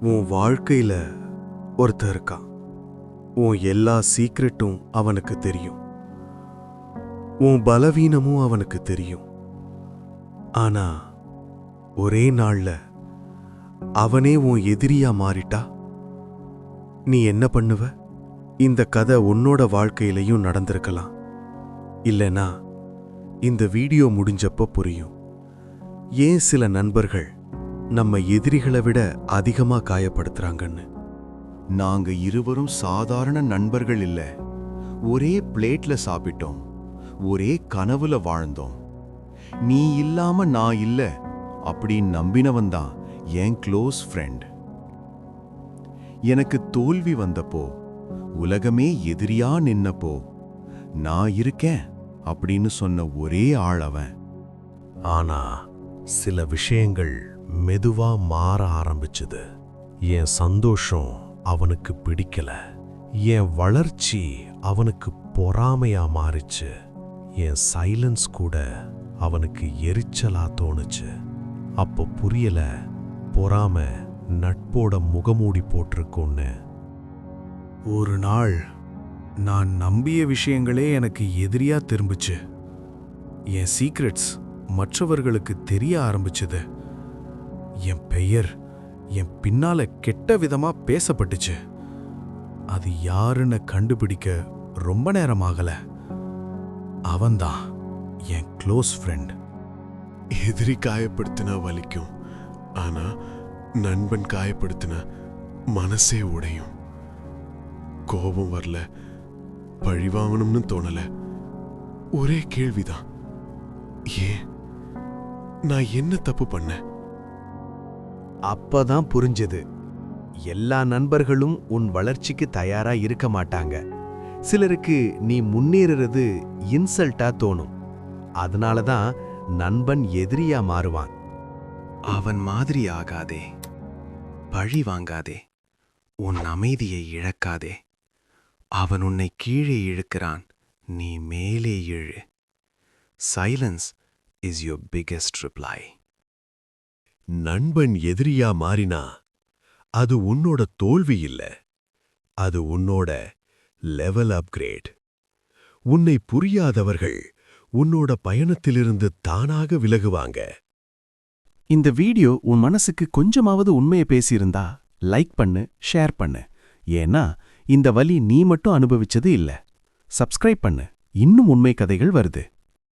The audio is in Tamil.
உன் வாழ்க்கையில ஒருத்தர் இருக்கான். உன் எல்லா சீக்ரெட்டும் அவனுக்கு தெரியும். உன் பலவீனமும் அவனுக்கு தெரியும். ஆனா ஒரே நாள்ல அவனே உன் எதிரியா மாறிட்டா? நீ என்ன பண்ணுவ? இந்த கதை உன்னோட வாழ்க்கையிலையும் நடந்திருக்கலாம். இல்லனா இந்த வீடியோ முடிஞ்சப்ப புரியும். ஏன் சில நண்பர்கள் நம்ம எதிரிகளை விட அதிகமா காயப்படுத்துறாங்கன்னு. நாங்க இருவரும் சாதாரண நண்பர்கள் இல்ல. ஒரே பிளேட்ல சாப்பிட்டோம். ஒரே கனவுல வாழ்ந்தோம். நீ இல்லாம நான் இல்ல அப்படின்னு நம்பினவன் தான் என் க்ளோஸ் ஃப்ரெண்ட். எனக்கு தோல்வி வந்தப்போ உலகமே எதிரியா நின்னப்போ நான் இருக்கேன் அப்படின்னு சொன்ன ஒரே ஆள் அவன். ஆனா சில விஷயங்கள் மெதுவா மாற ஆரம்பிச்சது. என் சந்தோஷம் அவனுக்கு பிடிக்கல. என் வளர்ச்சி அவனுக்கு பொறாமையா மாறிச்சு. என் சைலன்ஸ் கூட அவனுக்கு எரிச்சலா தோணுச்சு. அப்போ புரியல பொறாம நட்போட முகமூடி போட்டிருக்கோன்னு. ஒரு நாள் நான் நம்பிய விஷயங்களே எனக்கு எதிரியா திரும்புச்சு. என் சீக்ரெட்ஸ் மற்றவர்களுக்கு தெரிய ஆரம்பிச்சது. என் பெயர் என் பின்னால கெட்ட விதமா பேசப்பட்டுச்சு. அது யாருன்னு கண்டுபிடிக்க ரொம்ப நேரம் ஆகல. அவன்தான் என் க்ளோஸ் ஃப்ரெண்ட் எதிரி காயப்படுத்தினா வலிக்கும். ஆனா நண்பன் காயப்படுத்தின மனசே உடையும். கோபம் வரல. பழி வாங்கணும்னு தோணல. ஒரே கேள்விதான். ஏன்? நான் என்ன தப்பு பண்ணேன்? அப்பதான் புரிஞ்சது. எல்லா நண்பர்களும் உன் வளர்ச்சிக்கு தயாரா இருக்க மாட்டாங்க. சிலருக்கு நீ முன்னேறுறது இன்சல்ட்டா தோணும். அதனால தான் நண்பன் எதிரியா மாறுவான். அவன் மாதிரி ஆகாதே. பழி வாங்காதே. உன் அமைதியை இழக்காதே. அவன் உன்னை கீழே இழுக்கிறான். நீ மேலே இழு. Silence is your biggest reply நண்பன் எதிரியா மாறினா அது உன்னோட தோல்வி இல்ல. அது உன்னோட லெவல் அப்கிரேட் உன்னை புரியாதவர்கள் உன்னோட பயணத்திலிருந்து தானாக விலகுவாங்க. இந்த வீடியோ உன் மனசுக்கு கொஞ்சமாவது உண்மையை பேசியிருந்தா லைக் பண்ணு ஷேர் பண்ணு. ஏன்னா இந்த வலி நீ மட்டும் அனுபவிச்சது இல்ல. சப்ஸ்கிரைப் பண்ணு. இன்னும் உண்மை கதைகள் வருது.